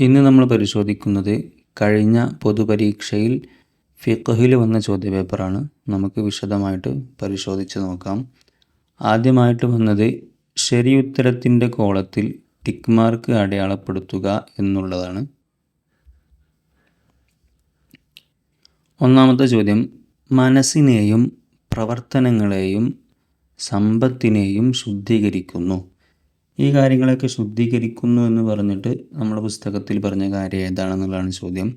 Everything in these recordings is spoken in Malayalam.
ഇന്ന് നമ്മൾ പരിശോധിക്കുന്നത് കഴിഞ്ഞ പൊതുപരീക്ഷയിൽ ഫിഖഹിൽ വന്ന ചോദ്യപേപ്പറാണ്. നമുക്ക് വിശദമായിട്ട് പരിശോധിച്ച് നോക്കാം. ആദ്യമായിട്ട് വന്നത് ശരിയുത്തരത്തിന്റെ കോളത്തിൽ ടിക്ക് മാർക്ക് അടയാളപ്പെടുത്തുക എന്നുള്ളതാണ്. ഒന്നാമത്തെ ചോദ്യം മനസ്സിനെയും പ്രവർത്തനങ്ങളെയും സമ്പത്തിനെയും ശുദ്ധീകരിക്കുന്നു. ഈ കാര്യങ്ങളൊക്കെ ശുദ്ധീകരിക്കുന്നു എന്ന് പറഞ്ഞിട്ട് നമ്മുടെ പുസ്തകത്തിൽ പറഞ്ഞ കാര്യം ഏതാണെന്നുള്ളതാണ് ചോദ്യം.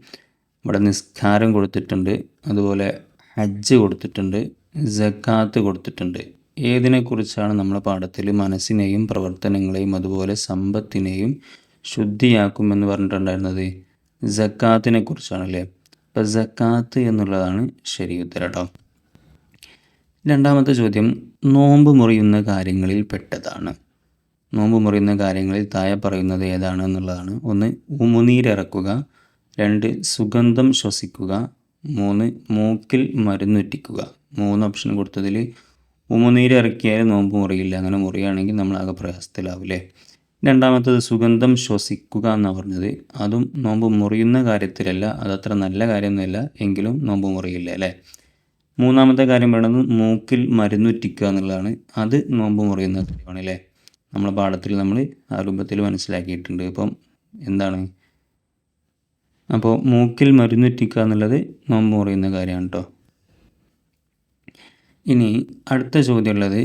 ഇവിടെ നിസ്കാരം കൊടുത്തിട്ടുണ്ട് അതുപോലെ ഹജ്ജ് കൊടുത്തിട്ടുണ്ട് ജക്കാത്ത് കൊടുത്തിട്ടുണ്ട്. ഏതിനെക്കുറിച്ചാണ് നമ്മുടെ പാഠത്തിൽ മനസ്സിനെയും പ്രവർത്തനങ്ങളെയും അതുപോലെ സമ്പത്തിനെയും ശുദ്ധിയാക്കുമെന്ന് പറഞ്ഞിട്ടുണ്ടായിരുന്നത്? ജക്കാത്തിനെ കുറിച്ചാണല്ലേ അപ്പോൾ ജക്കാത്ത് എന്നുള്ളതാണ് ശരി ഉത്തരം കേട്ടോ. രണ്ടാമത്തെ ചോദ്യം നോമ്പ് മുറിയുന്ന കാര്യങ്ങളിൽ പെട്ടതാണ്. നോമ്പ് മുറിയുന്ന കാര്യങ്ങളിൽ താഴെ പറയുന്നത് ഏതാണ് എന്നുള്ളതാണ്. ഒന്ന് ഉമുനീരിറക്കുക രണ്ട് സുഗന്ധം ശ്വസിക്കുക. മൂന്ന് മൂക്കിൽ മരുന്നുറ്റിക്കുക മൂന്ന് ഓപ്ഷൻ കൊടുത്തതിൽ ഉമുനീര് ഇറക്കിയാൽ നോമ്പ് മുറിയില്ല. അങ്ങനെ മുറിയാണെങ്കിൽ ആകെ പ്രയാസത്തിലാവില്ലേ രണ്ടാമത്തത് സുഗന്ധം ശ്വസിക്കുക എന്ന് പറഞ്ഞത്. അതും നോമ്പ് മുറിയുന്ന കാര്യത്തിലല്ല അതത്ര നല്ല കാര്യമൊന്നുമല്ല എങ്കിലും നോമ്പ് മുറിയില്ല അല്ലേ? മൂന്നാമത്തെ കാര്യം പറയുന്നത് മൂക്കിൽ മരുന്നുറ്റിക്കുക എന്നുള്ളതാണ്. അത് നോമ്പ് മുറിയുന്ന കാര്യമാണ് അല്ലേ നമ്മളെ പാഠത്തിൽ നമ്മൾ ആ രൂപത്തിൽ മനസ്സിലാക്കിയിട്ടുണ്ട്. അപ്പം എന്താണ്? അപ്പോൾ മൂക്കിൽ മരുന്നുറ്റിക്കുക എന്നുള്ളത് നോമ്പ് പറയുന്ന കാര്യമാണ് കേട്ടോ ഇനി അടുത്ത ചോദ്യമുള്ളത്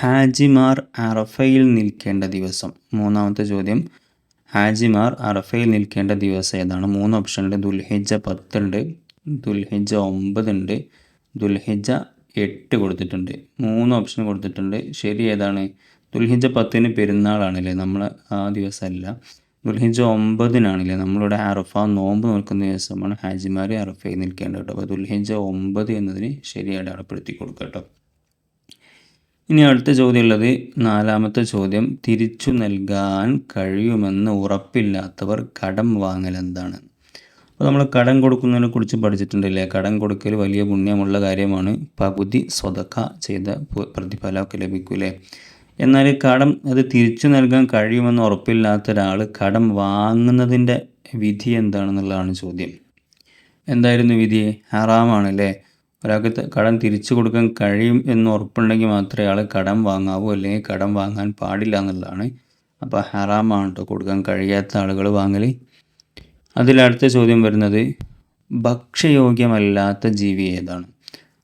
ഹാജിമാർ അറഫയിൽ നിൽക്കേണ്ട ദിവസം. മൂന്നാമത്തെ ചോദ്യം ഹാജിമാർ അറഫയിൽ നിൽക്കേണ്ട ദിവസം ഏതാണ്? മൂന്ന് ഓപ്ഷൻ ഉണ്ട്. ദുൽഹിജ പത്തുണ്ട് ദുൽഹിജ ഒമ്പതുണ്ട് ദുൽഹിജ എട്ട് കൊടുത്തിട്ടുണ്ട്. മൂന്ന് ഓപ്ഷൻ കൊടുത്തിട്ടുണ്ട്. ശരി ഏതാണ്? ദുൽഹിജ പത്തിന് പെരുന്നാളാണല്ലേ നമ്മൾ ആ ദിവസമല്ല. ദുൽഹിജ ഒമ്പതിനാണല്ലേ നമ്മളിവിടെ അറഫ നോമ്പ് നോക്കുന്ന ദിവസമാണ്. ഹാജിമാർ അറഫയിൽ നിൽക്കേണ്ടത് കേട്ടോ. അപ്പോൾ ദുൽഹിജ ഒമ്പത് എന്നതിന് ശരിയായിട്ട് അടപ്പെടുത്തി കൊടുക്കുക കേട്ടോ. ഇനി അടുത്ത ചോദ്യം ഉള്ളത് നാലാമത്തെ ചോദ്യം. തിരിച്ചു നൽകാൻ കഴിയുമെന്ന് ഉറപ്പില്ലാത്തവർ കടം വാങ്ങൽ എന്താണ്? അപ്പോൾ നമ്മൾ കടം കൊടുക്കുന്നതിനെ കുറിച്ച് പഠിച്ചിട്ടുണ്ടല്ലേ? കടം കൊടുക്കൽ വലിയ പുണ്യമുള്ള കാര്യമാണ്. പകുതി സ്വതക്ക ചെയ്ത പ്രതിഫലമൊക്കെ ലഭിക്കൂലേ എന്നാൽ കടം അത് തിരിച്ചു നൽകാൻ കഴിയുമെന്ന് ഉറപ്പില്ലാത്ത ഒരാൾ കടം വാങ്ങുന്നതിന്റെ വിധി എന്താണെന്നുള്ളതാണ് ചോദ്യം. എന്തായിരുന്നു വിധി? ഹറാമാണല്ലേ? ഒരാൾക്ക് കടം തിരിച്ചു കൊടുക്കാൻ കഴിയും എന്ന് ഉറപ്പുണ്ടെങ്കിൽ മാത്രമേ ആൾ കടം വാങ്ങാവൂ അല്ലെങ്കിൽ കടം വാങ്ങാൻ പാടില്ല എന്നുള്ളതാണ്. അപ്പോൾ ഹറാമാണ് കൊടുക്കാൻ കഴിയാത്ത ആളുകൾ വാങ്ങൽ അതിലടുത്ത ചോദ്യം വരുന്നത് ഭക്ഷ്യയോഗ്യമല്ലാത്ത ജീവി ഏതാണ്?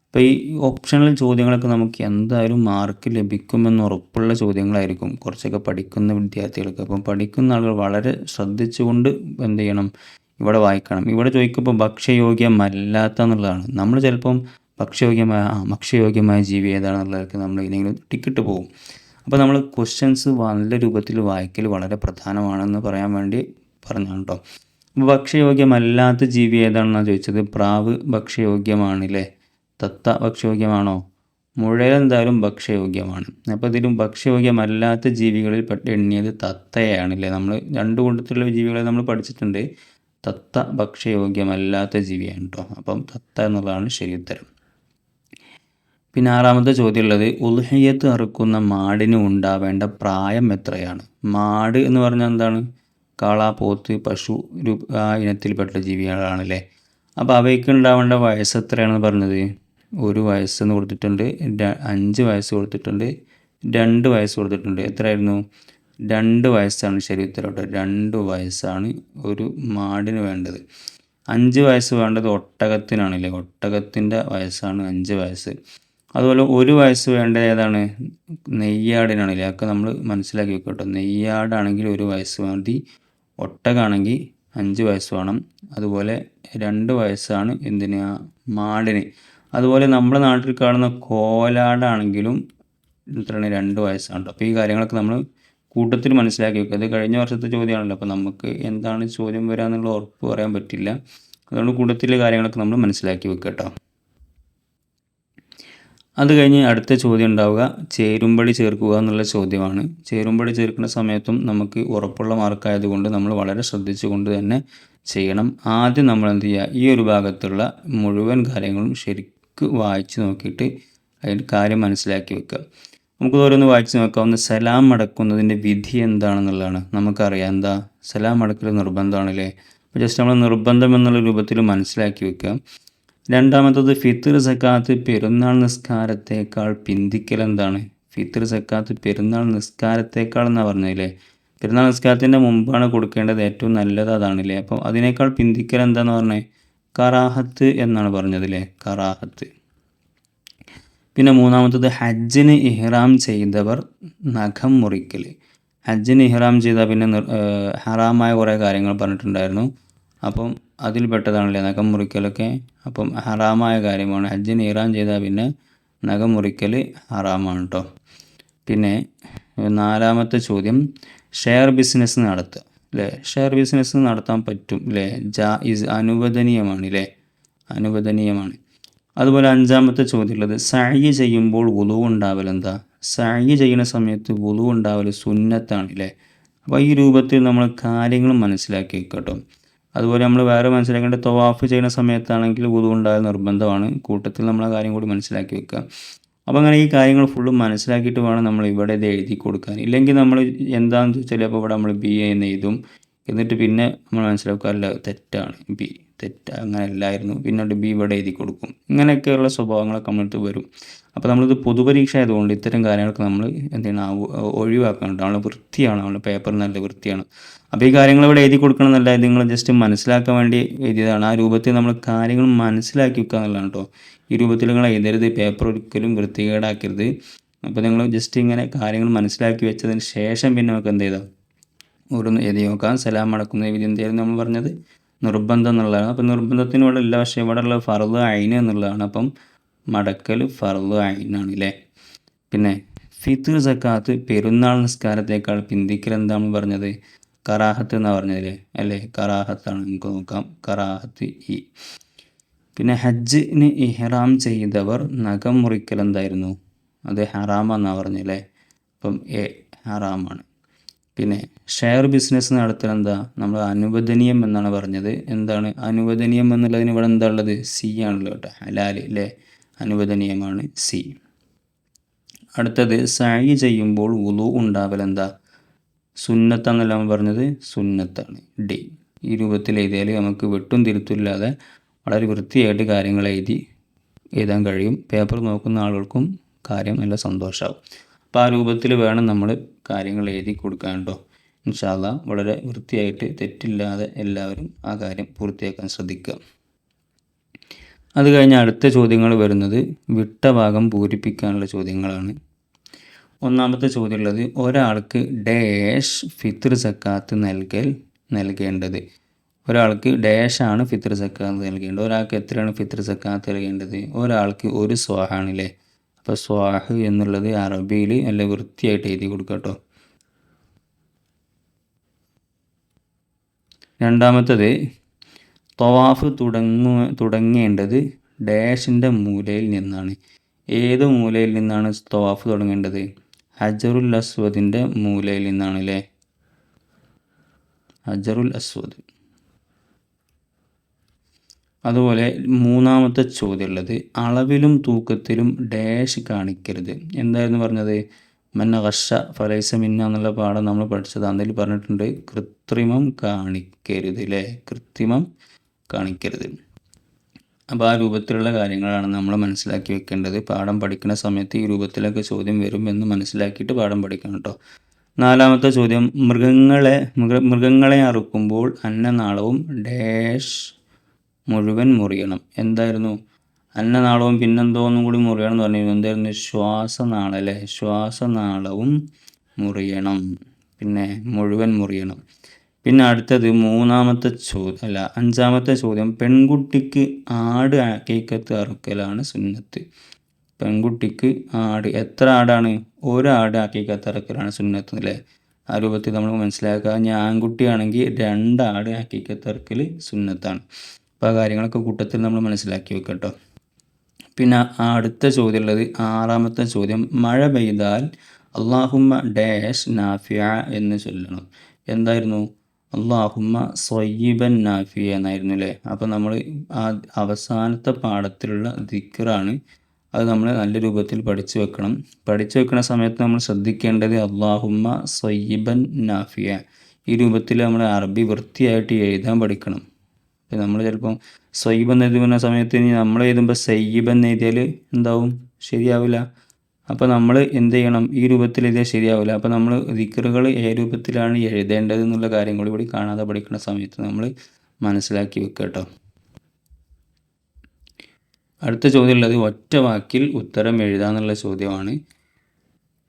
അപ്പോൾ ഈ ഓപ്ഷണൽ ചോദ്യങ്ങളൊക്കെ നമുക്ക് എന്തായാലും മാർക്ക് ലഭിക്കുമെന്ന് ഉറപ്പുള്ള ചോദ്യങ്ങളായിരിക്കും. കുറച്ചൊക്കെ പഠിക്കുന്ന വിദ്യാർത്ഥികൾക്ക്. അപ്പം പഠിക്കുന്ന ആളുകൾ വളരെ ശ്രദ്ധിച്ചുകൊണ്ട് എന്ത് ചെയ്യണം? ഇവിടെ വായിക്കണം. ഇവിടെ ചോദിക്കുമ്പോൾ ഭക്ഷ്യയോഗ്യമല്ലാത്ത എന്നുള്ളതാണ്. നമ്മൾ ചിലപ്പം ഭക്ഷ്യയോഗ്യമായ ആ ഭക്ഷ്യയോഗ്യമായ ജീവി ഏതാണെന്നുള്ളതൊക്കെ നമ്മൾ ഇനിയെങ്കിലും ടിക്കറ്റ് പോകും. അപ്പോൾ നമ്മൾ ക്വസ്റ്റ്യൻസ് നല്ല രൂപത്തിൽ വായിക്കൽ വളരെ പ്രധാനമാണെന്ന് പറയാൻ വേണ്ടി പറഞ്ഞാണ് കേട്ടോ ഭക്ഷ്യയോഗ്യമല്ലാത്ത ജീവി ഏതാണെന്നാണ് ചോദിച്ചത്? പ്രാവ് ഭക്ഷ്യയോഗ്യമാണല്ലേ? തത്ത ഭക്ഷ്യയോഗ്യമാണോ മുഴൽ എന്തായാലും ഭക്ഷ്യയോഗ്യമാണ്. അപ്പോൾ ഇതിലും ഭക്ഷ്യയോഗ്യമല്ലാത്ത ജീവികളിൽ പെട്ട് എണ്ണിയത് തത്തയാണല്ലേ നമ്മൾ രണ്ട് കൂട്ടത്തിലുള്ള ജീവികളെ നമ്മൾ പഠിച്ചിട്ടുണ്ട്. തത്ത ഭക്ഷ്യയോഗ്യമല്ലാത്ത ജീവിയാണ് കേട്ടോ അപ്പം തത്ത എന്നുള്ളതാണ് ശരി ഉത്തരം പിന്നെ ആറാമത്തെ ചോദ്യം ഉള്ളത് ഉൽഹയ്യത്ത് അറുക്കുന്ന മാടിന് ഉണ്ടാവേണ്ട പ്രായം എത്രയാണ്? മാട് എന്ന് പറഞ്ഞാൽ എന്താണ്? കാള പോത്ത് പശു ഇനത്തിൽപ്പെട്ട ജീവികളാണല്ലേ? അപ്പോൾ അവയ്ക്ക് ഉണ്ടാവേണ്ട വയസ്സ് എത്രയാണെന്ന് പറഞ്ഞത്? ഒരു വയസ്സെന്ന് കൊടുത്തിട്ടുണ്ട് അഞ്ച് വയസ്സ് കൊടുത്തിട്ടുണ്ട് രണ്ട് വയസ്സ് കൊടുത്തിട്ടുണ്ട്. എത്രയായിരുന്നു? രണ്ട് വയസ്സാണ് ശരി ഉത്തരം കേട്ടോ രണ്ട് വയസ്സാണ് ഒരു മാടിന് വേണ്ടത്. അഞ്ച് വയസ്സ് വേണ്ടത് ഒട്ടകത്തിനാണല്ലേ? ഒട്ടകത്തിന്റെ വയസ്സാണ് അഞ്ച് വയസ്സ്. അതുപോലെ ഒരു വയസ്സ് വേണ്ടത് ഏതാണ്? നെയ്യാടിനാണല്ലേ? അതൊക്കെ നമ്മൾ മനസ്സിലാക്കി വെക്കട്ടോ നെയ്യാടാണെങ്കിൽ ഒരു വയസ്സ് മതി ഒട്ടകാണെങ്കിൽ അഞ്ച് വയസ്സ് വേണം. അതുപോലെ രണ്ട് വയസ്സാണ് എന്തിനാ? മാടിന്. അതുപോലെ നമ്മുടെ നാട്ടിൽ കാണുന്ന കോലാടാണെങ്കിലും എത്രയാണ് രണ്ട് വയസ്സാണ്. അപ്പോൾ ഈ കാര്യങ്ങളൊക്കെ നമ്മൾ കൂട്ടത്തിൽ മനസ്സിലാക്കി വെക്കുക. അത് കഴിഞ്ഞ വർഷത്തെ ചോദ്യമാണല്ലോ. അപ്പോൾ നമുക്ക് എന്താണ് ചോദ്യം വരാമെന്നുള്ള ഉറപ്പ് പറയാൻ പറ്റില്ല. അതുകൊണ്ട് കൂട്ടത്തിലെ കാര്യങ്ങളൊക്കെ നമ്മൾ മനസ്സിലാക്കി വെക്കുക കേട്ടോ. അത് കഴിഞ്ഞ് അടുത്ത ചോദ്യം ഉണ്ടാവുക. ചേരുമ്പടി ചേർക്കുക എന്നുള്ള ചോദ്യമാണ്. ചേരുമ്പടി ചേർക്കുന്ന സമയത്തും നമുക്ക് ഉറപ്പുള്ള മാർക്കായതുകൊണ്ട് നമ്മൾ വളരെ ശ്രദ്ധിച്ചുകൊണ്ട് തന്നെ ചെയ്യണം. ആദ്യം നമ്മൾ എന്ത് ചെയ്യുക? ഈ ഒരു ഭാഗത്തുള്ള മുഴുവൻ കാര്യങ്ങളും ശരിക്ക് വായിച്ച് നോക്കിയിട്ട് അതിന്റെ കാര്യം മനസ്സിലാക്കി വെക്കുക. നമുക്ക് ഓരോന്ന് വായിച്ച് നോക്കാം ഒന്ന് സലാം അടക്കുന്നതിന്റെ വിധി എന്താണെന്നുള്ളതാണ് നമുക്കറിയാം. എന്താ? സലാം അടക്കൽ നിർബന്ധമാണല്ലേ? അപ്പോൾ ജസ്റ്റ് നമ്മൾ നിർബന്ധം എന്നുള്ള രൂപത്തിൽ മനസ്സിലാക്കി വെക്കുക. രണ്ടാമത്തത് ഫിത്തർ സക്കാത്ത് പെരുന്നാൾ നിസ്കാരത്തേക്കാൾ പിന്തിക്കൽ എന്താണ്? ഫിത്തർ സക്കാത്ത് പെരുന്നാൾ നിസ്കാരത്തേക്കാൾ എന്നാണ് പറഞ്ഞില്ലേ പെരുന്നാൾ നിസ്കാരത്തിന്റെ മുമ്പാണ് കൊടുക്കേണ്ടത് ഏറ്റവും നല്ലത് അതാണല്ലേ? അപ്പോൾ അതിനേക്കാൾ പിന്തിക്കൽ എന്താണെന്ന് പറഞ്ഞത് കറാഹത്ത് എന്നാണ് പറഞ്ഞതില്ലേ കറാഹത്ത്. പിന്നെ മൂന്നാമത്തത് ഹജ്ജിന് ഇഹ്റാം ചെയ്തവർ നഖം മുറിക്കൽ. ഹജ്ജിന് ഇഹ്റാം ചെയ്താൽ പിന്നെ ഹറാമായ കുറേ കാര്യങ്ങൾ പറഞ്ഞിട്ടുണ്ടായിരുന്നു. അപ്പം അതിൽപ്പെട്ടതാണല്ലേ നഖം മുറിക്കലൊക്കെ? അപ്പം ഹറാമായ കാര്യമാണ്. ഹജ്ജിന് ഇഹ്റാം ചെയ്താൽ പിന്നെ നഖം മുറിക്കൽ ഹറാമാണ് കേട്ടോ പിന്നെ നാലാമത്തെ ചോദ്യം ഷെയർ ബിസിനസ് നടത്തുക. അല്ലേ ഷെയർ ബിസിനസ് നടത്താൻ പറ്റും അല്ലേ ജാ ഇസ് അനുവദനീയമാണ് അല്ലേ അനുവദനീയമാണ്. അതുപോലെ അഞ്ചാമത്തെ ചോദ്യമുള്ളത് സഴി ചെയ്യുമ്പോൾ വുളു ഉണ്ടാവൽ എന്താ? സഴി ചെയ്യുന്ന സമയത്ത് വുളു ഉണ്ടാവൽ സുന്നത്താണ് അല്ലേ അപ്പോൾ ഈ രൂപത്തിൽ നമ്മൾ കാര്യങ്ങൾ മനസ്സിലാക്കി വെക്കട്ടോ അതുപോലെ നമ്മൾ വേറെ മനസ്സിലാക്കേണ്ട തവാഫ് ചെയ്യുന്ന സമയത്താണെങ്കിൽ വുളു ഉണ്ടാവൽ നിർബന്ധമാണ്. കൂട്ടത്തിൽ നമ്മൾ ആ കാര്യം കൂടി മനസ്സിലാക്കി വെക്കുക. അപ്പോൾ അങ്ങനെ ഈ കാര്യങ്ങൾ ഫുള്ളും മനസ്സിലാക്കിയിട്ട് വേണം നമ്മൾ ഇവിടെ ഇത് എഴുതി കൊടുക്കാൻ. ഇല്ലെങ്കിൽ നമ്മൾ എന്താണെന്ന് ചോദിച്ചാൽ അപ്പോൾ ഇവിടെ നമ്മൾ ബി എ എന്ന് എഴുതും. എന്നിട്ട് പിന്നെ നമ്മൾ മനസ്സിലാക്കുക അല്ല തെറ്റാണ്. ബി തെറ്റ് അങ്ങനെ അല്ലായിരുന്നു. പിന്നീട് ബി ഇവിടെ എഴുതി കൊടുക്കും. ഇങ്ങനെയൊക്കെയുള്ള സ്വഭാവങ്ങളൊക്കെ നമ്മളടുത്ത് വരും. അപ്പോൾ നമ്മളിത് പൊതുപരീക്ഷ ആയതുകൊണ്ട് ഇത്തരം കാര്യങ്ങളൊക്കെ നമ്മൾ എന്ത് ചെയ്യണം ആ ഒഴിവാക്കാനുണ്ട്. നമ്മൾ വൃത്തിയാണ്. നമ്മൾ പേപ്പർ നല്ല വൃത്തിയാണ്. അപ്പോൾ ഈ കാര്യങ്ങൾ ഇവിടെ എഴുതി കൊടുക്കണം എന്നല്ല നിങ്ങൾ ജസ്റ്റ് മനസ്സിലാക്കാൻ വേണ്ടി എഴുതിയതാണ്. ആ രൂപത്തിൽ നമ്മൾ കാര്യങ്ങൾ മനസ്സിലാക്കി വെക്കുക എന്നുള്ളതാണ് കേട്ടോ ഈ രൂപത്തിൽ നിങ്ങൾ എഴുതരുത്. പേപ്പർ ഒരിക്കലും വൃത്തികേടാക്കരുത്. അപ്പോൾ നിങ്ങൾ ജസ്റ്റ് ഇങ്ങനെ കാര്യങ്ങൾ മനസ്സിലാക്കി വെച്ചതിന് ശേഷം പിന്നെ നമുക്ക് എന്ത് ചെയ്താൽ ഓരോന്ന് എഴുതി നോക്കാം. സലാം അടക്കുന്ന വിധി എന്തായിരുന്നു നമ്മൾ പറഞ്ഞത്? നിർബന്ധം എന്നുള്ളതാണ്. അപ്പം നിർബന്ധത്തിനോട് ഇല്ല പക്ഷേ ഇവിടെ ഉള്ള ഫർദ് അയിന് എന്നുള്ളതാണ്. അപ്പം മടക്കൽ ഫർദ് അയിനാണ് അല്ലേ പിന്നെ ഫിത്തർ സക്കാത്ത് പെരുന്നാൾ നിസ്കാരത്തേക്കാൾ പിന്തിക്കൽ എന്താണ് പറഞ്ഞത്? കറാഹത്ത് എന്നാണ് പറഞ്ഞത് അല്ലേ? കറാഹത്താണ്. നമുക്ക് നോക്കാം. കറാഹത്ത് ഇ പിന്നെ ഹജ്ജിന് ഇഹ്റാം ചെയ്തവർ നഖം മുറിക്കൽ എന്തായിരുന്നു? അത് ഹറാമെന്നാണ് പറഞ്ഞല്ലേ അപ്പം എ ഹറാമാണ്. പിന്നെ ഷെയർ ബിസിനസ് നടത്താൻ എന്താ? നമ്മൾ അനുവദനീയം എന്നാണ് പറഞ്ഞത്. എന്താണ് അനുവദനീയം എന്നുള്ളതിന് ഇവിടെ എന്താ ഉള്ളത്? സി ആണല്ലോ കേട്ടോ. ഹലാൽ അല്ലേ അനുവദനീയമാണ് സി അടുത്തത് സായി ചെയ്യുമ്പോൾ ഉളു ഉണ്ടാവൽ എന്താ? സുന്നത്താന്നല്ല പറഞ്ഞത് സുന്നത്താണ്. ഡി. ഈ രൂപത്തിൽ എഴുതിയാൽ നമുക്ക് വെട്ടും തിരുത്തില്ലാതെ വളരെ വൃത്തിയായിട്ട് കാര്യങ്ങൾ എഴുതി എഴുതാൻ കഴിയും. പേപ്പർ നോക്കുന്ന ആളുകൾക്കും കാര്യം നല്ല സന്തോഷമാവും അപ്പോൾ ആ രൂപത്തിൽ വേണം നമ്മൾ കാര്യങ്ങൾ എഴുതി കൊടുക്കാൻ കേട്ടോ ഇൻഷാല്ല വളരെ വൃത്തിയായിട്ട് തെറ്റില്ലാതെ എല്ലാവരും ആ കാര്യം പൂർത്തിയാക്കാൻ ശ്രദ്ധിക്കുക. അത് കഴിഞ്ഞ് അടുത്ത ചോദ്യങ്ങൾ വരുന്നത് വിട്ട ഭാഗം പൂരിപ്പിക്കാനുള്ള ചോദ്യങ്ങളാണ്. ഒന്നാമത്തെ ചോദ്യമുള്ളത് ഒരാൾക്ക് ഡാഷ് ഫിത്ർ സക്കാത്ത് നൽകൽ നൽകേണ്ടത്. ഒരാൾക്ക് ഡാഷാണ് ഫിത്ർ സക്കാത്ത് നൽകേണ്ടത്. ഒരാൾക്ക് എത്രയാണ് ഫിത്ർ സക്കാത്ത് നൽകേണ്ടത്? ഒരാൾക്ക് ഒരു സ്വാഹാണല്ലേ? അപ്പോൾ സ്വാഹ് എന്നുള്ളത് അറബിയിൽ നല്ല വൃത്തിയായിട്ട് എഴുതി കൊടുക്കുക കേട്ടോ. രണ്ടാമത്തത് തവാഫ് തുടങ്ങു തുടങ്ങേണ്ടത് ഡാഷിന്റെ മൂലയിൽ നിന്നാണ്. ഏത് മൂലയിൽ നിന്നാണ് തവാഫ് തുടങ്ങേണ്ടത്? ഹജറുൽ അസ്വദിന്റെ മൂലയിൽ നിന്നാണ് അല്ലേ ഹജറുൽ അസ്വദ്. അതുപോലെ മൂന്നാമത്തെ ചോദ്യമുള്ളത് അളവിലും തൂക്കത്തിലും ഡാഷ് കാണിക്കരുത്. എന്തായിരുന്നു പറഞ്ഞത്? മന്ന കർഷ ഫലൈസ മിന്ന എന്നുള്ള പാഠം നമ്മൾ പഠിച്ചത് അതിൽ പറഞ്ഞിട്ടുണ്ട്. കൃത്രിമം കാണിക്കരുത് അല്ലേ കൃത്രിമം കാണിക്കരുത്. അപ്പോൾ ആ രൂപത്തിലുള്ള കാര്യങ്ങളാണ് നമ്മൾ മനസ്സിലാക്കി വെക്കേണ്ടത്. പാഠം പഠിക്കുന്ന സമയത്ത് ഈ രൂപത്തിലൊക്കെ ചോദ്യം വരും എന്ന് മനസ്സിലാക്കിയിട്ട് പാഠം പഠിക്കണം കേട്ടോ നാലാമത്തെ ചോദ്യം മൃഗങ്ങളെ മൃഗ മൃഗങ്ങളെ അറുക്കുമ്പോൾ അന്നനാളവും ഡാഷ് മുഴുവൻ മുറിയണം. എന്തായിരുന്നു? അന്നനാളവും പിന്നെന്തോ ഒന്നും കൂടി മുറിയണം എന്ന് പറഞ്ഞിരുന്നു. എന്തായിരുന്നു? ശ്വാസനാളം ശ്വാസനാളവും മുറിയണം. പിന്നെ മുഴുവൻ മുറിയണം. പിന്നെ അടുത്തത് മൂന്നാമത്തെ ചോദ്യം. അല്ല അഞ്ചാമത്തെ ചോദ്യം. പെൺകുട്ടിക്ക് ആട് കേക്കത്ത് അറുക്കലാണ് സുന്നത്ത്. പെൺകുട്ടിക്ക് ആട് എത്ര ആടാണ്? ഒരാട് അക്കീക്കത്ത് അറുക്കലാണ് സുന്നത്ത് അല്ലേ? ആ രൂപത്തിൽ നമ്മൾ മനസ്സിലാക്കുക. ഞാൻ ആൺകുട്ടിയാണെങ്കിൽ രണ്ടാട് അക്കീക്കത്ത് അറുക്കൽ സുന്നത്താണ്. അപ്പോൾ ആ കാര്യങ്ങളൊക്കെ കൂട്ടത്തിൽ നമ്മൾ മനസ്സിലാക്കി വെക്കട്ടോ പിന്നെ അടുത്ത ചോദ്യം ഉള്ളത് ആറാമത്തെ ചോദ്യം മഴ പെയ്താൽ അള്ളാഹുമ്മ ഡാഷ് നാഫിയ എന്ന് ചൊല്ലണം. എന്തായിരുന്നു? അള്ളാഹുമ്മ സ്വയ്യിബൻ നാഫിയ എന്നായിരുന്നു അല്ലേ അപ്പോൾ നമ്മൾ ആ അവസാനത്തെ പാഠത്തിലുള്ള ദിക്കറാണ് അത് നമ്മൾ നല്ല രൂപത്തിൽ പഠിച്ചു വെക്കണം. പഠിച്ചു വെക്കുന്ന സമയത്ത് നമ്മൾ ശ്രദ്ധിക്കേണ്ടത് അള്ളാഹുമ്മ സയ്യിബൻ നാഫിയ. ഈ രൂപത്തിൽ നമ്മൾ അറബി വൃത്തിയായിട്ട് എഴുതാൻ പഠിക്കണം. നമ്മൾ ചിലപ്പം സയ്യിബ് എന്ന് എഴുതുന്ന സമയത്ത് ഇനി നമ്മൾ എഴുതുമ്പോൾ സയ്യിബ് എന്ന് എഴുതിയാൽ എന്താവും? ശരിയാവില്ല. അപ്പോൾ നമ്മൾ എന്ത് ചെയ്യണം? ഈ രൂപത്തിൽ എഴുതിയാൽ ശരിയാവില്ല. അപ്പോൾ നമ്മൾ ദിക്കറുകൾ ഏ രൂപത്തിലാണ് എഴുതേണ്ടത് എന്നുള്ള കാര്യങ്ങൾ കൂടി കാണാതെ പഠിക്കുന്ന സമയത്ത് നമ്മൾ മനസ്സിലാക്കി വെക്കുക കേട്ടോ. അടുത്ത ചോദ്യം ഉള്ളത് ഒറ്റ വാക്കിൽ ഉത്തരം എഴുതാന്നുള്ള ചോദ്യമാണ്.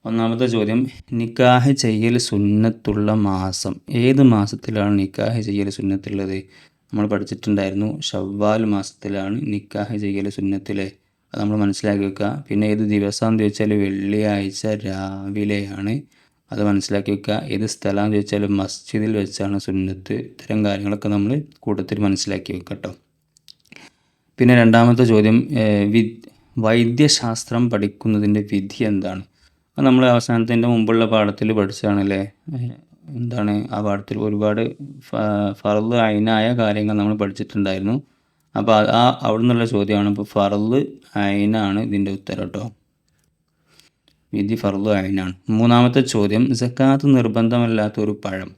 ഒന്നാമത്തെ ചോദ്യം നിക്കാഹ് ചെയ്യൽ സുന്നത്തുള്ള മാസം. ഏത് മാസത്തിലാണ് നിക്കാഹ് ചെയ്യൽ സുന്നത്തുള്ളത്? നമ്മൾ പഠിച്ചിട്ടുണ്ടായിരുന്നു ഷവ്വാൽ മാസത്തിലാണ് നിക്കാഹ് ചെയ്യൽ സുന്നത്തിലെ. അത് നമ്മൾ മനസ്സിലാക്കി വെക്കുക. പിന്നെ ഏത് ദിവസമാണെന്ന് ചോദിച്ചാൽ വെള്ളിയാഴ്ച രാവിലെയാണ്. അത് മനസ്സിലാക്കി വെക്കുക. ഏത് സ്ഥലമാണെന്ന് ചോദിച്ചാൽ മസ്ജിദിൽ വെച്ചാണ് സുന്നത്ത്. ഇത്തരം കാര്യങ്ങളൊക്കെ നമ്മൾ കൂട്ടത്തിൽ മനസ്സിലാക്കി വെക്കുക കേട്ടോ. പിന്നെ രണ്ടാമത്തെ ചോദ്യം വി വൈദ്യശാസ്ത്രം പഠിക്കുന്നതിന്റെ വിധി എന്താണ്? അത് നമ്മൾ അവസാനത്തിന്റെ മുമ്പുള്ള പാഠത്തിൽ പഠിച്ചതാണല്ലേ? എന്താണ് ആ പാഠത്തിൽ ഒരുപാട് ഫറൽ അയിനായ കാര്യങ്ങൾ നമ്മൾ പഠിച്ചിട്ടുണ്ടായിരുന്നു. അപ്പോൾ ആ അവിടെ നിന്നുള്ള ചോദ്യമാണ്. ഇപ്പോൾ ഫറൽ അയിനാണ് ഇതിന്റെ ഉത്തരം കേട്ടോ. വിധി ഫറൽ അയിനാണ്. മൂന്നാമത്തെ ചോദ്യം ജക്കാത്ത് നിർബന്ധമല്ലാത്ത ഒരു പഴം.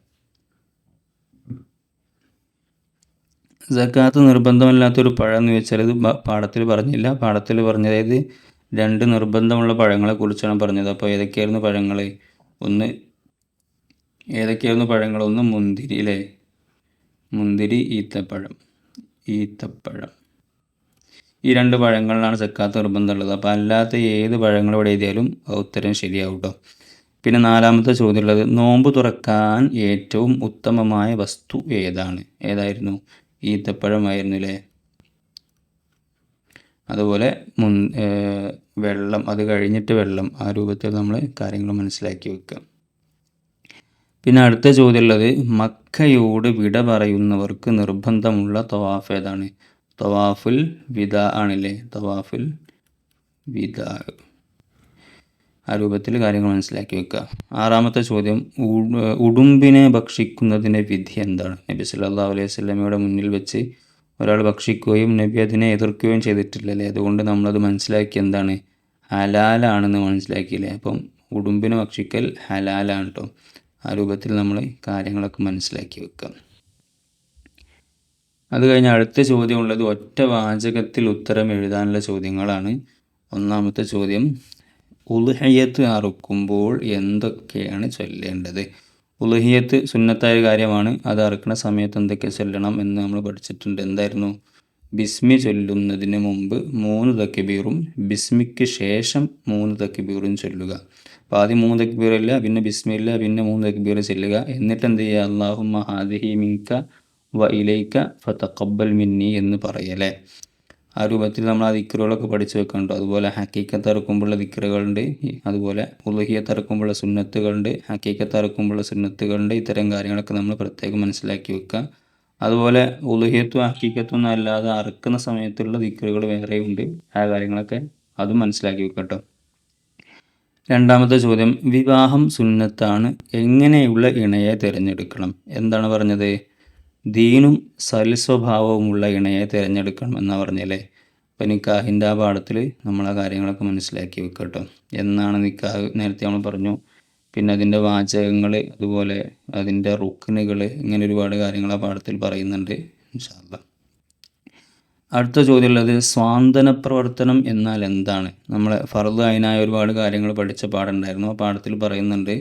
ജക്കാത്ത് നിർബന്ധമല്ലാത്തൊരു പഴം എന്ന് വെച്ചാൽ ഇത് പാഠത്തിൽ പറഞ്ഞില്ല. പാഠത്തിൽ പറഞ്ഞതായത് രണ്ട് നിർബന്ധമുള്ള പഴങ്ങളെ കുറിച്ചാണ് പറഞ്ഞത്. അപ്പോൾ ഏതൊക്കെയായിരുന്നു പഴങ്ങൾ ഒന്ന് ഏതൊക്കെയായിരുന്നു പഴങ്ങൾ ഒന്ന് മുന്തിരി അല്ലേ മുന്തിരി ഈത്തപ്പഴം ഈത്തപ്പഴം. ഈ രണ്ട് പഴങ്ങളിലാണ് സക്കാത്ത് നിർബന്ധമുള്ളത്. അപ്പോൾ അല്ലാത്ത ഏത് പഴങ്ങൾ ഇവിടെ എഴുതിയാലും ഉത്തരം ശരിയാവും കേട്ടോ പിന്നെ നാലാമത്തെ ചോദ്യമുള്ളത് നോമ്പ് തുറക്കാൻ ഏറ്റവും ഉത്തമമായ വസ്തു ഏതാണ്? ഏതായിരുന്നു? ഈത്തപ്പഴമായിരുന്നു അല്ലേ അതുപോലെ മുൻ വെള്ളം അത് കഴിഞ്ഞിട്ട് വെള്ളം. ആ രൂപത്തിൽ നമ്മൾ കാര്യങ്ങൾ മനസ്സിലാക്കി വെക്കുക പിന്നെ അടുത്ത ചോദ്യമുള്ളത് മക്കയോട് വിട പറയുന്നവർക്ക് നിർബന്ധമുള്ള തവാഫ് ഏതാണ്? തവാഫുൽ വിദ ആണല്ലേ? തവാഫുൽ വിദ. ആ രൂപത്തിൽ കാര്യങ്ങൾ മനസ്സിലാക്കി വെക്കുക ആറാമത്തെ ചോദ്യം ഉടുമ്പിനെ ഭക്ഷിക്കുന്നതിന്റെ വിധി എന്താണ്? നബി സല്ലാ അലൈഹി സ്വലമയുടെ മുന്നിൽ വെച്ച് ഒരാൾ ഭക്ഷിക്കുകയും നബി അതിനെ എതിർക്കുകയും ചെയ്തിട്ടില്ലല്ലേ? അതുകൊണ്ട് നമ്മളത് മനസ്സിലാക്കി എന്താണ്? ഹലാലാണെന്ന് മനസ്സിലാക്കിയില്ലേ? അപ്പം ഉടുമ്പിനെ ഭക്ഷിക്കൽ ഹലാലാണ് കേട്ടോ ആ രൂപത്തിൽ നമ്മൾ കാര്യങ്ങളൊക്കെ മനസ്സിലാക്കി വെക്കാം അത് കഴിഞ്ഞ് അടുത്ത ചോദ്യമുള്ളത് ഒറ്റ വാചകത്തിൽ ഉത്തരം എഴുതാനുള്ള ചോദ്യങ്ങളാണ്. ഒന്നാമത്തെ ചോദ്യം ഉൽഹയ്യത്ത് അറുക്കുമ്പോൾ എന്തൊക്കെയാണ് ചൊല്ലേണ്ടത്? ഉൽഹിയത്ത് സുന്നത്തായ കാര്യമാണ്. അത് അറുക്കുന്ന സമയത്ത് എന്തൊക്കെ ചൊല്ലണം എന്ന് നമ്മൾ പഠിച്ചിട്ടുണ്ട്. എന്തായിരുന്നു? ബിസ്മി ചൊല്ലുന്നതിന് മുമ്പ് മൂന്ന് തക്കിബീറും ബിസ്മിക്ക് ശേഷം മൂന്ന് തക്കിബീറും ചൊല്ലുക. അപ്പോൾ ആദ്യം മൂന്ന് തക്ബീറില്ല പിന്നെ ബിസ്മില്ല പിന്നെ മൂന്ന് തക്ബീർ ചെല്ലുക. എന്നിട്ട് എന്ത് ചെയ്യുക അള്ളാഹുമ്മ ഹാദിഹി മിങ്ക വ ഇലൈക്ക ഫതഖബ്ബൽ മിന്നി എന്ന് പറയലേ. ആ രൂപത്തിൽ നമ്മൾ ആ ദിക്കറുകളൊക്കെ പഠിച്ചു വെക്കുന്നുണ്ട് അതുപോലെ ഹക്കീക്കത്ത് ഇറക്കുമ്പോഴുള്ള ദിക്കറുകളുണ്ട് അതുപോലെ ഉലഹിയത്ത് ഇറക്കുമ്പോഴുള്ള സുന്നത്തുകളുണ്ട്. ഹക്കീക്കത്ത് ഇറക്കുമ്പോഴുള്ള സുന്നത്തുകളുണ്ട്. ഇത്തരം കാര്യങ്ങളൊക്കെ നമ്മൾ പ്രത്യേകം മനസ്സിലാക്കി വെക്കുക അതുപോലെ ഉലഹിയത്തും ഹക്കീക്കത്തും അല്ലാതെ അറക്കുന്ന സമയത്തുള്ള ദിക്കറുകൾ വേറെയുണ്ട്. ആ കാര്യങ്ങളൊക്കെ അതും മനസ്സിലാക്കി വെക്കുക കേട്ടോ രണ്ടാമത്തെ ചോദ്യം വിവാഹം സുന്നത്താണ്. എങ്ങനെയുള്ള ഇണയെ തിരഞ്ഞെടുക്കണം? എന്താണ് പറഞ്ഞത്? ദീനും സൽസ്വഭാവവുമുള്ള ഇണയെ തിരഞ്ഞെടുക്കണം എന്നാണ് പറഞ്ഞല്ലേ? അപ്പം നിക്കാഹിന്റെ ആ പാഠത്തിൽ നമ്മൾ ആ കാര്യങ്ങളൊക്കെ മനസ്സിലാക്കി വെക്കട്ടോ. എന്നാണ് നിക്കാഹ് നേരത്തെ നമ്മൾ പറഞ്ഞു. പിന്നെ അതിന്റെ വാചകങ്ങൾ അതുപോലെ അതിന്റെ റുക്കിനുകൾ ഇങ്ങനെ ഒരുപാട് കാര്യങ്ങൾ ആ പാഠത്തിൽ പറയുന്നുണ്ട്. ഇൻഷാല്ല അടുത്ത ചോദ്യമുള്ളത് സ്വാന്തന പ്രവർത്തനം എന്നാൽ എന്താണ്? നമ്മൾ ഫർദ് അതിനായ ഒരുപാട് കാര്യങ്ങൾ പഠിച്ച പാടുണ്ടായിരുന്നു ആ പാഠത്തിൽ പറയുന്നുണ്ട്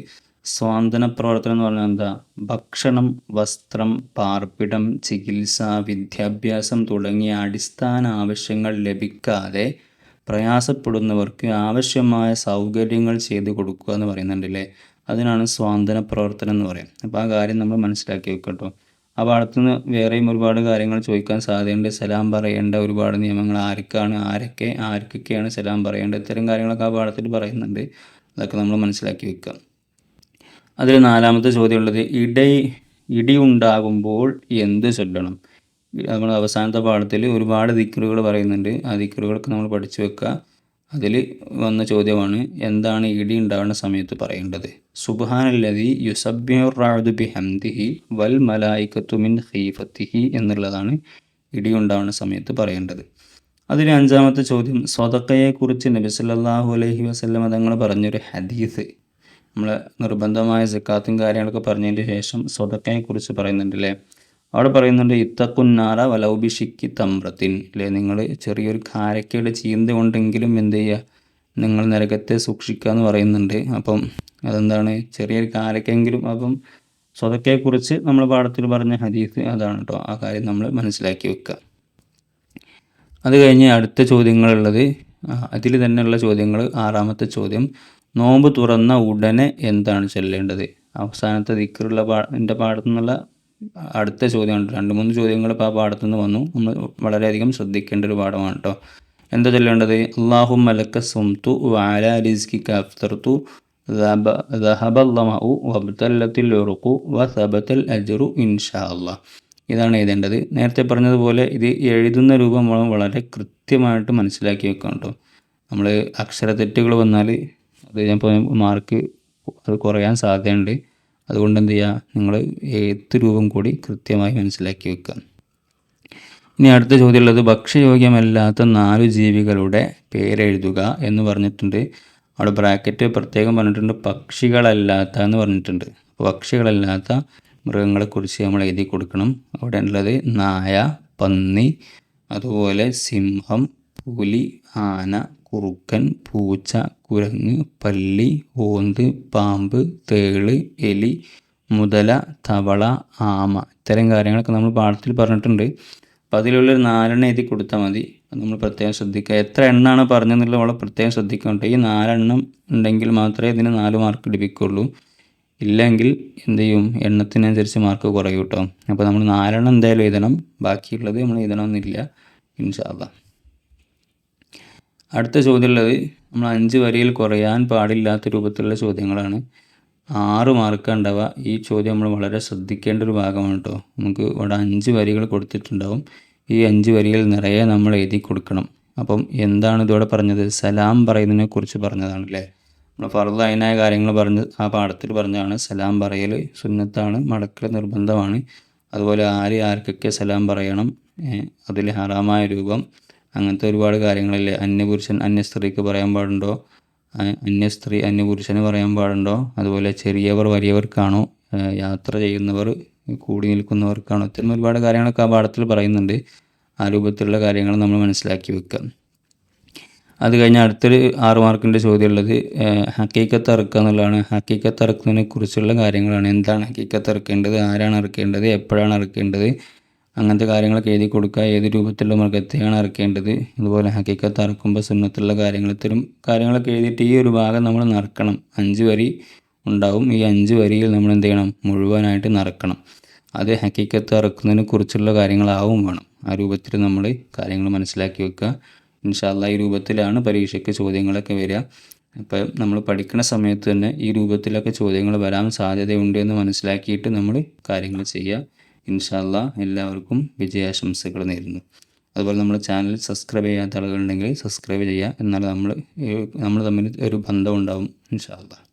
സ്വാന്തന പ്രവർത്തനം എന്ന് പറഞ്ഞാൽ എന്താ? ഭക്ഷണം വസ്ത്രം പാർപ്പിടം ചികിത്സ വിദ്യാഭ്യാസം തുടങ്ങിയ അടിസ്ഥാന ആവശ്യങ്ങൾ ലഭിക്കാതെ പ്രയാസപ്പെടുന്നവർക്ക് ആവശ്യമായ സൗകര്യങ്ങൾ ചെയ്തു കൊടുക്കുക എന്ന് പറയുന്നുണ്ടല്ലേ അതിനാണ് സ്വാന്തന പ്രവർത്തനം എന്ന് പറയുന്നത്. അപ്പോൾ ആ കാര്യം നമ്മൾ മനസ്സിലാക്കി വെക്കട്ടോ. ആ പാഠത്തുനിന്ന് വേറെയും ഒരുപാട് കാര്യങ്ങൾ ചോദിക്കാൻ സാധ്യതയുണ്ട്. സലാം പറയേണ്ട ഒരുപാട് നിയമങ്ങൾ ആർക്കാണ് ആരൊക്കെ ആർക്കൊക്കെയാണ് സലാം പറയേണ്ടത്? ഇത്തരം കാര്യങ്ങളൊക്കെ ആ പാഠത്തിൽ പറയുന്നുണ്ട്. അതൊക്കെ നമ്മൾ മനസ്സിലാക്കി വെക്കാം. അതിൽ നാലാമത്തെ ചോദ്യമുള്ളത് ഇടൈ ഇടി ഉണ്ടാകുമ്പോൾ എന്ത് ചൊല്ലണം? നമ്മൾ അവസാനത്തെ പാഠത്തിൽ ഒരുപാട് ദിക്കറുകൾ പറയുന്നുണ്ട്. ആ ദിക്കറുകളൊക്കെ നമ്മൾ പഠിച്ചു വെക്കുക. അതിൽ വന്ന ചോദ്യമാണ് എന്താണ് ഇടി ഉണ്ടാകുന്ന സമയത്ത് പറയേണ്ടത്? സുബാനല്ലതി യുസബ്യുറാദു ബി ഹംദിഹി വൽ മലായിക്കത്തുമിൻ ഹീഫത്തിഹി എന്നുള്ളതാണ് ഇടി ഉണ്ടാകുന്ന സമയത്ത് പറയേണ്ടത്. അതിന് അഞ്ചാമത്തെ ചോദ്യം സ്വതക്കയെക്കുറിച്ച് നബി സല്ലല്ലാഹു അലൈഹി വസല്ലം തങ്ങൾ പറഞ്ഞൊരു ഹദീസ്. നമ്മൾ നിർബന്ധമായ സിക്കാത്തും കാര്യങ്ങളൊക്കെ പറഞ്ഞതിന് ശേഷം സ്വതക്കയെക്കുറിച്ച് പറയുന്നുണ്ടല്ലേ? അവിടെ പറയുന്നുണ്ട് ഇത്തക്കുന്നാറ വലൗബിഷിക്ക് തമ്പ്രത്തിൻ അല്ലേ നിങ്ങൾ ചെറിയൊരു കാരക്കയുടെ ചീന്ത കൊണ്ടെങ്കിലും എന്ത് ചെയ്യുക? നിങ്ങൾ നരകത്തെ സൂക്ഷിക്കുക എന്ന് പറയുന്നുണ്ട്. അപ്പം അതെന്താണ്? ചെറിയൊരു കാരക്കെങ്കിലും അപ്പം സ്വതക്കയെക്കുറിച്ച് നമ്മൾ പാഠത്തിൽ പറഞ്ഞ ഹദീസ് അതാണ് കേട്ടോ ആ കാര്യം നമ്മൾ മനസ്സിലാക്കി വെക്കുക. അത് കഴിഞ്ഞ് അടുത്ത ചോദ്യങ്ങളുള്ളത് അതിൽ തന്നെയുള്ള ചോദ്യങ്ങൾ ആറാമത്തെ ചോദ്യം നോമ്പ് തുറന്ന ഉടനെ എന്താണ് ചൊല്ലേണ്ടത്? അവസാനത്തെ ദിക്കറുള്ള പാ എന്റെ പാഠത്തു നിന്നുള്ള അടുത്ത ചോദ്യമാണ് രണ്ട് മൂന്ന് ചോദ്യങ്ങൾ ഇപ്പോൾ ആ പാഠത്തു നിന്ന് വന്നു. നമ്മൾ വളരെയധികം ശ്രദ്ധിക്കേണ്ട ഒരു പാഠമാണ് കേട്ടോ എന്താ ചൊല്ലേണ്ടത്? അള്ളാഹു മലക്ക സുംതു വാല റിസ്കി കഫ്തർത്തു വബ്തല്ലത്തിൽ ഉറുക്കു വ സബത്തൽ അജറു ഇൻഷാ അള്ളാഹ് ഇതാണ് എഴുതേണ്ടത്. നേരത്തെ പറഞ്ഞതുപോലെ ഇത് എഴുതുന്ന രൂപം നമ്മൾ വളരെ കൃത്യമായിട്ട് മനസ്സിലാക്കി വെക്കണം കേട്ടോ നമ്മൾ അക്ഷരത്തെറ്റുകൾ വന്നാൽ അത് ചിലപ്പോൾ മാർക്ക് അത് കുറയാൻ സാധ്യതയുണ്ട്. അതുകൊണ്ട് എന്ത് ചെയ്യുക നിങ്ങൾ എഴുത്ത് രൂപം കൂടി കൃത്യമായി മനസ്സിലാക്കി വെക്കുക ഇനി അടുത്ത ചോദ്യമുള്ളത് ഭക്ഷ്യയോഗ്യമല്ലാത്ത നാല് ജീവികളുടെ പേരെഴുതുക എന്ന് പറഞ്ഞിട്ടുണ്ട്. അവിടെ ബ്രാക്കറ്റ് പ്രത്യേകം പറഞ്ഞിട്ടുണ്ട്. പക്ഷികളല്ലാത്ത എന്ന് പറഞ്ഞിട്ടുണ്ട്. പക്ഷികളല്ലാത്ത മൃഗങ്ങളെക്കുറിച്ച് നമ്മൾ എഴുതി കൊടുക്കണം. അവിടെ ഉള്ളത് നായ പന്നി അതുപോലെ സിംഹം പുലി ആന കുറുക്കൻ പൂച്ച കുരങ്ങ് പല്ലി ഓന്ത് പാമ്പ് തേൾ എലി മുതല തവള ആമ ഇത്തരം കാര്യങ്ങളൊക്കെ നമ്മൾ പാഠത്തിൽ പറഞ്ഞിട്ടുണ്ട്. അപ്പം അതിലുള്ള നാലെണ്ണം എഴുതി കൊടുത്താൽ മതി. നമ്മൾ പ്രത്യേകം ശ്രദ്ധിക്കുക. എത്ര എണ്ണമാണ് പറഞ്ഞതെന്നുള്ള വളരെ പ്രത്യേകം ശ്രദ്ധിക്കുന്നുണ്ട് ഈ നാലെണ്ണം ഉണ്ടെങ്കിൽ മാത്രമേ ഇതിന് നാല് മാർക്ക് ലഭിക്കുള്ളൂ ഇല്ലെങ്കിൽ എന്ത് ചെയ്യും? എണ്ണത്തിനനുസരിച്ച് മാർക്ക് കുറയും കേട്ടോ. അപ്പോൾ നമ്മൾ നാലെണ്ണം എന്തായാലും എഴുതണം. ബാക്കിയുള്ളത് നമ്മൾ എഴുതണമെന്നില്ല. ഇൻഷാല്ല അടുത്ത ചോദ്യമുള്ളത് നമ്മൾ അഞ്ച് വരിയിൽ കുറയാൻ പാടില്ലാത്ത രൂപത്തിലുള്ള ചോദ്യങ്ങളാണ്. ആറ് മാർക്ക് ഉണ്ടാവുക ഈ ചോദ്യം നമ്മൾ വളരെ ശ്രദ്ധിക്കേണ്ട ഒരു ഭാഗമാണ് കേട്ടോ നമുക്ക് ഇവിടെ അഞ്ച് വരികൾ കൊടുത്തിട്ടുണ്ടാവും. ഈ അഞ്ച് വരിയിൽ നിറയെ നമ്മൾ എഴുതി കൊടുക്കണം. അപ്പം എന്താണ് ഇതോടെ പറഞ്ഞത്? സലാം പറയുന്നതിനെ കുറിച്ച് പറഞ്ഞതാണല്ലേ നമ്മൾ ഫറുദായനായ കാര്യങ്ങൾ പറഞ്ഞ് ആ പാഠത്തിൽ പറഞ്ഞതാണ് സലാം പറയൽ സുന്നത്താണ് മടക്കൽ നിർബന്ധമാണ്. അതുപോലെ ആര് ആർക്കൊക്കെ സലാം പറയണം? അതിൽ ഹറാമായ രൂപം. അങ്ങനത്തെ ഒരുപാട് കാര്യങ്ങളില്ലേ? അന്യപുരുഷൻ അന്യ സ്ത്രീക്ക് പറയാൻ പാടുണ്ടോ? അന്യ സ്ത്രീ അന്യപുരുഷന് പറയാൻ പാടുണ്ടോ? അതുപോലെ ചെറിയവർ വലിയവർക്കാണോ? യാത്ര ചെയ്യുന്നവർ കൂടി നിൽക്കുന്നവർക്കാണോ? ഇത്തരം ഒരുപാട് കാര്യങ്ങളൊക്കെ ആ പാഠത്തിൽ പറയുന്നുണ്ട്. ആ രൂപത്തിലുള്ള കാര്യങ്ങൾ നമ്മൾ മനസ്സിലാക്കി വെക്കുക അത് കഴിഞ്ഞ് അടുത്തൊരു ആറ് മാർക്കിന്റെ ചോദ്യമുള്ളത് ഹക്കീക്കത്ത് ഇറക്കുക എന്നുള്ളതാണ്. ഹക്കീക്കത്ത് ഇറക്കുന്നതിനെ കുറിച്ചുള്ള കാര്യങ്ങളാണ്. എന്താണ് ഹക്കീക്കത്ത് ഇറക്കേണ്ടത് ആരാണ് ഇറക്കേണ്ടത് എപ്പോഴാണ് ഇറക്കേണ്ടത് അങ്ങനത്തെ കാര്യങ്ങളൊക്കെ എഴുതി കൊടുക്കുക. ഏത് രൂപത്തിലുള്ള മൃഗത്തെയാണ് അറക്കേണ്ടത്? അതുപോലെ ഹക്കീക്കത്ത് അറക്കുമ്പോൾ സുന്നത്തുള്ള കാര്യങ്ങൾ ഇത്തരം കാര്യങ്ങളൊക്കെ എഴുതിയിട്ട് ഈ ഒരു ഭാഗം നമ്മൾ നറക്കണം അഞ്ച് വരി ഉണ്ടാവും. ഈ അഞ്ച് വരിയിൽ നമ്മൾ എന്ത് ചെയ്യണം? മുഴുവനായിട്ട് നറക്കണം അത് ഹക്കീക്കത്ത് അറക്കുന്നതിനെ കുറിച്ചുള്ള കാര്യങ്ങളാവും വേണം. ആ രൂപത്തിൽ നമ്മൾ കാര്യങ്ങൾ മനസ്സിലാക്കി വെക്കുക. ഇൻഷാല്ല ഈ രൂപത്തിലാണ് പരീക്ഷയ്ക്ക് ചോദ്യങ്ങളൊക്കെ വരിക. അപ്പം നമ്മൾ പഠിക്കുന്ന സമയത്ത് തന്നെ ഈ രൂപത്തിലൊക്കെ ചോദ്യങ്ങൾ വരാൻ സാധ്യതയുണ്ട് എന്ന് മനസ്സിലാക്കിയിട്ട് നമ്മൾ കാര്യങ്ങൾ ചെയ്യുക. ഇൻഷാല്ല എല്ലാവർക്കും വിജയാശംസകൾ നേരുന്നു. അതുപോലെ നമ്മൾ ചാനൽ സബ്സ്ക്രൈബ് ചെയ്യാത്ത ആളുകളുണ്ടെങ്കിൽ സബ്സ്ക്രൈബ് ചെയ്യുക. എന്നാൽ നമ്മൾ നമ്മൾ തമ്മിൽ ഒരു ബന്ധം ഉണ്ടാവും ഇൻഷാല്ല